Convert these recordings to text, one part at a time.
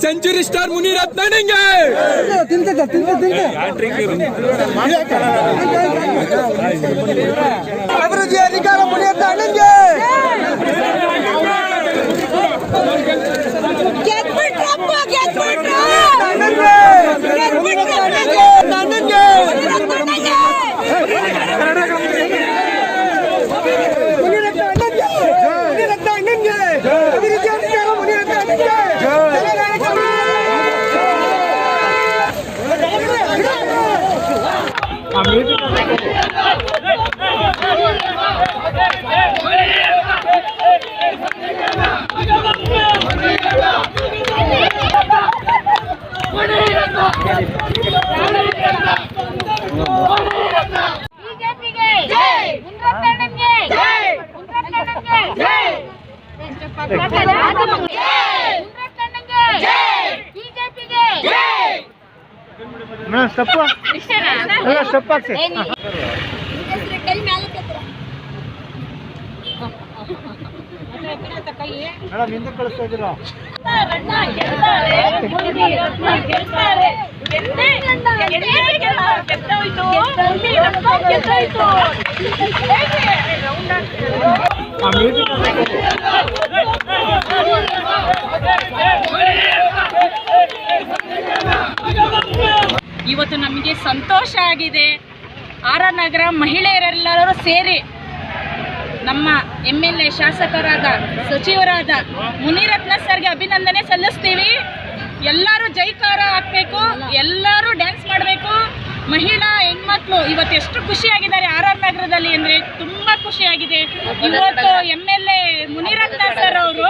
Century star Munirathna అభివృద్ధి అధికారం Munirathna madam step ಅಲ್ಲ ಸ್ಟೆಪ್ ಹಾಕ್ಸಿ. ಮೇಡಮ್ ಹಿಂದೆ ಕಳಿಸ್ತಾ ಇದ್ದೀರ? ಆ ಮ್ಯೂಸಿಕ್ ನಮಗೆ ಸಂತೋಷ ಆಗಿದೆ. ಆರ ನಗರ ಮಹಿಳೆಯರೆಲ್ಲರೂ ಸೇರಿ ನಮ್ಮ ಎಂ ಎಲ್ ಎ ಶಾಸಕರಾದ ಸಚಿವರಾದ ಮುನಿರತ್ನ ಸರ್ಗೆ ಅಭಿನಂದನೆ ಸಲ್ಲಿಸ್ತೀವಿ. ಎಲ್ಲರೂ ಜೈಕಾರ ಹಾಕಬೇಕು ಎಲ್ಲರೂ ಡ್ಯಾನ್ಸ್ ಮಾಡಬೇಕು. ಮಹಿಳಾ, ಹೆಣ್ಮಕ್ಳು ಇವತ್ತು ಎಷ್ಟು ಖುಷಿಯಾಗಿದ್ದಾರೆ ಆರ್ ಆರ್ ನಗರದಲ್ಲಿ ಅಂದರೆ ತುಂಬ ಖುಷಿಯಾಗಿದೆ. ಇವತ್ತು M L A Munirathna sir ಅವರು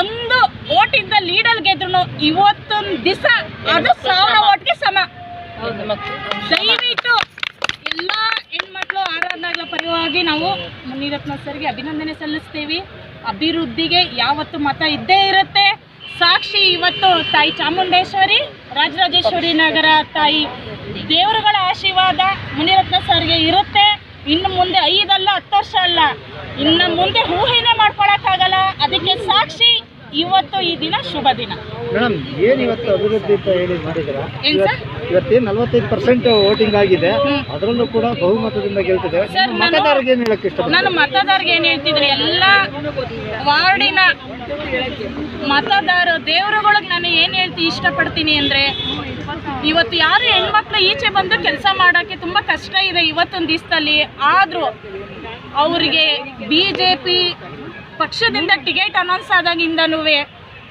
ಒಂದು ಓಟಿಂದ ಲೀಡಲ್ ಗೆದ್ರು. ಇವತ್ತೊಂದು ದಿವಸ ಅದು ಸಾವಿರ ಓಟ್ಗೆ ಸಮ. ದಯವಿಟ್ಟು ಎಲ್ಲ ಹೆಣ್ಮಕ್ಳು ಆರಾಧನಾಗಳ ಪರವಾಗಿ ನಾವು ಮುನಿರತ್ನ ಸರ್ಗೆ ಅಭಿನಂದನೆ ಸಲ್ಲಿಸ್ತೀವಿ. ಅಭಿವೃದ್ಧಿಗೆ ಯಾವತ್ತು ಮತ ಇದ್ದೇ ಇರುತ್ತೆ. ಸಾಕ್ಷಿ ಇವತ್ತು ತಾಯಿ ಚಾಮುಂಡೇಶ್ವರಿ ರಾಜರಾಜೇಶ್ವರಿ ನಗರ ತಾಯಿ ದೇವರುಗಳ ಆಶೀರ್ವಾದ ಮುನಿರತ್ನ ಸರ್ಗೆ ಇರುತ್ತೆ. ಇನ್ನು ಮುಂದೆ ಐದಲ್ಲ ಹತ್ತು ವರ್ಷ ಅಲ್ಲ. ಇನ್ನು ಮುಂದೆ ಊಹೆನೇ ಮಾಡ್ಕೊಳಕ್ಕಾಗಲ್ಲ ಅದಕ್ಕೆ ಸಾಕ್ಷಿ ಇವತ್ತು ಈ ದಿನ ಶುಭ ದಿನ. ಮೇಡಮ್ ಏನ್ ಇವತ್ತು ಅಭಿವೃದ್ಧಿ ಅಂತ ಹೇಳಿ ಮಾಡಿದ್ರ ಏನ್ ಸರ್? ಇವತ್ತೇನು ನಲವತ್ತೈದು ಪರ್ಸೆಂಟ್ ವೋಟಿಂಗ್ ಆಗಿದೆ. ಅದರಲ್ಲೂ ಕೂಡ ಬಹುಮತದಿಂದ ಗೆಲ್ತಿದೆ. ಸರ್, ನಾನು- ಮತದಾರರಿಗೆ ಏನ್ ಹೇಳಕ್ ಇಷ್ಟ ನಾನು ಮತದಾರರಿಗೆ ಏನು ಹೇಳ್ತಿದ್ರೆ ಎಲ್ಲ ವಾರ್ಡಿನ ಮತದಾರ ದೇವರುಗಳಿಗೆ ನಾನು ಏನು ಹೇಳ್ತಿ ಇಷ್ಟಪಡ್ತೀನಿ ಅಂದರೆ ಇವತ್ತು ಯಾರು ಹೆಣ್ಮಕ್ಳು ಈಚೆ ಬಂದು ಕೆಲಸ ಮಾಡೋಕ್ಕೆ ತುಂಬ ಕಷ್ಟ ಇದೆ ಇವತ್ತೊಂದು ದಿವಸದಲ್ಲಿ. ಆದರೂ ಅವರಿಗೆ ಬಿ ಜೆ ಪಿ ಪಕ್ಷದಿಂದ ಟಿಕೆಟ್ ಅನೌನ್ಸ್ ಆದಾಗಿಂದನೂ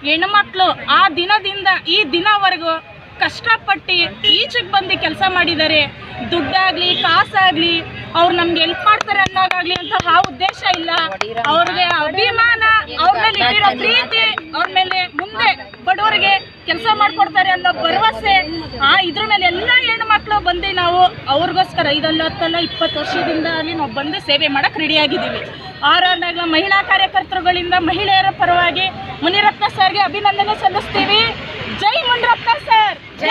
ಹೆಣ್ಮಕ್ಳು ಆ ದಿನದಿಂದ ಈ ದಿನವರೆಗೂ ಕಷ್ಟಪಟ್ಟು ಈಚೆಗೆ ಬಂದು ಕೆಲಸ ಮಾಡಿದ್ದಾರೆ. ದುಡ್ಡಾಗ್ಲಿ, ಕಾಸಾಗ್ಲಿ, ಅವ್ರು ನಮ್ಗೆ ಹೆಲ್ಪ್ ಮಾಡ್ತಾರೆ ಅನ್ನೋದಾಗ್ಲಿ ಅಂತ ಆ ಉದ್ದೇಶ ಇಲ್ಲ. ಅವ್ರಿಗೆ ಅಭಿಮಾನ, ಅವ್ರ ಮೇಲೆ ಇಟ್ಟಿರೋ ಪ್ರೀತಿ, ಅವ್ರ ಮೇಲೆ ಮುಂದೆ ಬಡವರಿಗೆ ಕೆಲಸ ಮಾಡ್ಕೊಡ್ತಾರೆ ಅನ್ನೋ ಭರವಸೆ, ಆ ಇದ್ರ ಮೇಲೆ ಎಲ್ಲ ಹೆಣ್ಮಕ್ಳು ಬಂದು ನಾವು ಅವ್ರಿಗೋಸ್ಕರ ಐದಲ್ಲ, ಹತ್ತಲ್ಲ, ಇಪ್ಪತ್ತು ವರ್ಷದಿಂದ ಅಲ್ಲಿ ನಾವು ಬಂದು ಸೇವೆ ಮಾಡಕ್ಕೆ ರೆಡಿಯಾಗಿದ್ದೀವಿ ಆರ್ ಮಹಿಳಾ ಕಾರ್ಯಕರ್ತರುಗಳಿಂದ ಮಹಿಳೆಯರ ಪರವಾಗಿ ಮುನಿರತ್ನ ಸರ್ಗೆ ಅಭಿನಂದನೆ ಸಲ್ಲಿಸ್ತೀವಿ. ಜೈ ಮುನಿರತ್ನ ಸರ್! ಜೈ